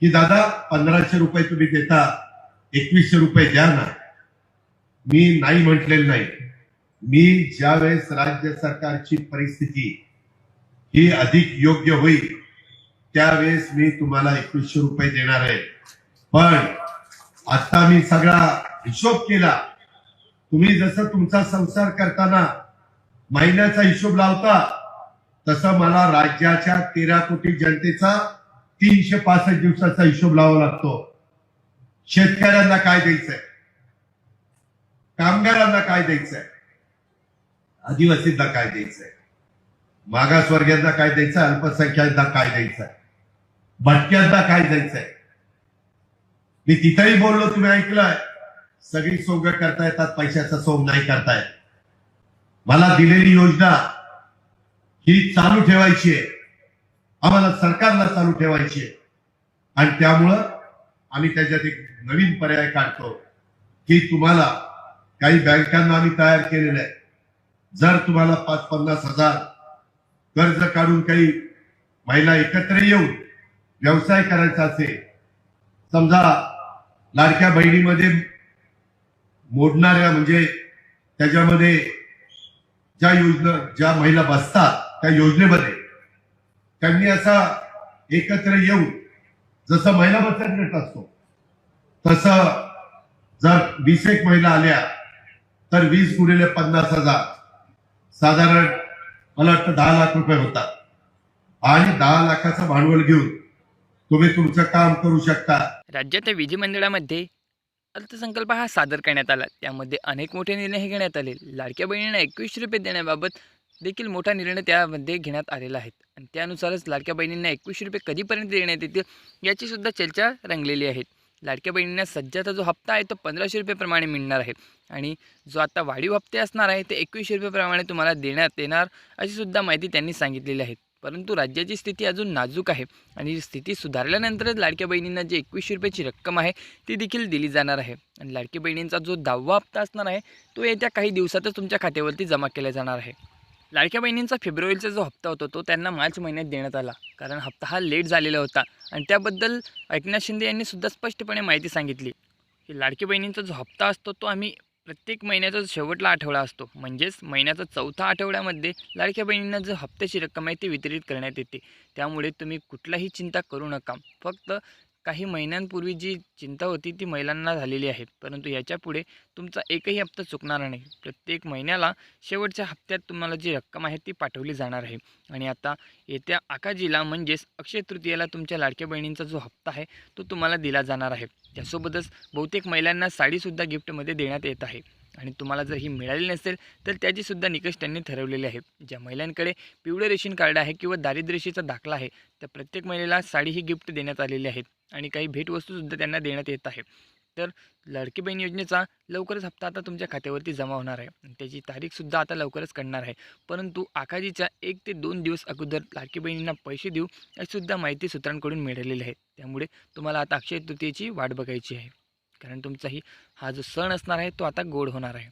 की दादा पंधराशे रुपये तुम्ही देता एकवीसशे रुपये द्या ना. मी नाही म्हटलेलं नाही. मी ज्यावेळेस राज्य सरकारची परिस्थिती ही अधिक योग्य होईल त्यावेळेस मी तुम्हाला एकवीसशे रुपये देणार आहे. पण आता मी सगळा हिशोब केला. तुम्ही जसं तुमचा संसार करताना महिन्याचा हिशोब लावता तसं मला राज्याच्या तेरा कोटी जनतेचा तीनशे पासष्ट दिवसाचा हिशोब लावावा लागतो. शेतकऱ्यांना काय द्यायचंय? कामगारांना काय द्यायचंय? आदिवासींना काय द्यायचंय? मागासवर्गीयांना काय द्यायचं अल्पसंख्याकांना काय द्यायचंय? भटक्यांना काय द्यायचंय? मी तिथेही बोललो तुम्ही ऐकलंय. सगळी सोंग करता येतात पैशाचा सोंग नाही करतायत मला दिलेली योजना ही चालू ठेवायची आहे. आम्हाला सरकारला चालू ठेवायची आहे. आणि त्यामुळं आम्ही त्याच्यात एक नवीन पर्याय काढतो की तुम्हाला काही बँकांना आम्ही तयार केलेलं आहे. जर तुम्हाला पाच पन्नास हजार कर्ज काढून काही महिला एकत्र येऊन व्यवसाय करायचा असेल समजा लाडक्या बहिणीमध्ये मोडणाऱ्या म्हणजे त्याच्यामध्ये ज्या योजना ज्या महिला बसतात त्या योजनेमध्ये त्यांनी असा एकत्र येऊन जसं महिला बचत गट असतो तसं जर वीस एक महिला आल्या तर वीस गुणिले पन्नास हजार. साधारण मला वाटतं दहा लाख रुपये होतात. आणि दहा लाखाचं भांडवल घेऊन तुम्ही तुमचं काम करू शकता. राज्याच्या विधिमंडळामध्ये अर्थसंकल्प हा सादर करण्यात आला. त्यामध्ये अनेक मोठे निर्णय हे घेण्यात आले. लाडक्या बहिणींना एकवीसशे रुपये देण्याबाबत देखील मोठा निर्णय त्यामध्ये घेण्यात आलेला आहे. आणि त्यानुसारच लाडक्या बहिणींना एकवीसशे रुपये कधीपर्यंत देण्यात येतील याचीसुद्धा चर्चा रंगलेली आहे. लाडक्या बहिणींना सध्याचा जो हप्ता आहे तो पंधराशे रुपयेप्रमाणे मिळणार आहे. आणि जो आता वाढीव हप्ते असणार आहे ते एकवीसशे रुपयेप्रमाणे तुम्हाला देण्यात येणार अशीसुद्धा माहिती त्यांनी सांगितलेली आहे. परंतु राज्याची स्थिती अजून नाजूक आहे. आणि स्थिती सुधारल्यानंतरच लाडक्या बहिणींना जी एकवीसशे रुपयाची रक्कम आहे ती देखील दिली जाणार आहे. आणि लाडकी बहिणींचा जो दहावा हप्ता असणार आहे तो येत्या काही दिवसातच तुमच्या खात्यावरती जमा केला जाणार आहे. लाडक्या बहिणींचा फेब्रुवारीचा जो हप्ता होता तो त्यांना मार्च महिन्यात देण्यात आला. कारण हप्ता हा लेट झालेला होता आणि त्याबद्दल एकनाथ शिंदे यांनी सुद्धा स्पष्टपणे माहिती सांगितली. की लाडकी बहिणींचा जो हप्ता असतो तो आम्ही प्रत्येक महिन्याचा शेवटला आठवडा असतो. म्हणजेच महिन्याचा चौथा आठवड्यामध्ये लाडक्या बहिणींना जो हप्त्याची रक्कम आहे ती वितरित करण्यात येते. त्यामुळे तुम्ही कुठलाही चिंता करू नका. फक्त काही महिन्यांपूर्वी जी चिंता होती ती महिलांना झालेली आहे. परंतु याच्यापुढे तुमचा एकही हप्ता चुकणार नाही. प्रत्येक महिन्याला शेवटच्या हप्त्यात तुम्हाला जी रक्कम आहे ती पाठवली जाणार आहे. आणि आता येत्या आकाजीला म्हणजेच अक्षय तृतीयेला तुमच्या लाडक्या बहिणींचा जो हप्ता आहे तो तुम्हाला दिला जाणार आहे. त्यासोबतच बहुतेक महिलांना साडीसुद्धा गिफ्टमध्ये देण्यात येत आहे. आणि तुम्हाला जर ही मिळाली नसेल तर त्याचीसुद्धा निकष त्यांनी ठरवलेले आहे ज्या महिलांकडे पिवळे रेशन कार्ड आहे किंवा दारिद्र्यशीचा दाखला आहे त्या प्रत्येक महिलेला साडी ही गिफ्ट देण्यात आलेली आहेत आणि काही भेटवस्तूसुद्धा त्यांना देण्यात येत आहे. तर लाडकी बहीण योजनेचा लवकरच हप्ता आता तुमच्या खात्यावरती जमा होणार आहे. आणि त्याची तारीखसुद्धा आता लवकरच कळणार आहे. परंतु आकाजीच्या एक ते दोन दिवस अगोदर लाडकी बहिणींना पैसे देऊ अशीसुद्धा माहिती सूत्रांकडून मिळालेली आहे. त्यामुळे तुम्हाला आता अक्षय तृतीयेची वाट बघायची आहे. कारण तुमचाही हा जो सण असणार आहे तो आता गोड होणार आहे.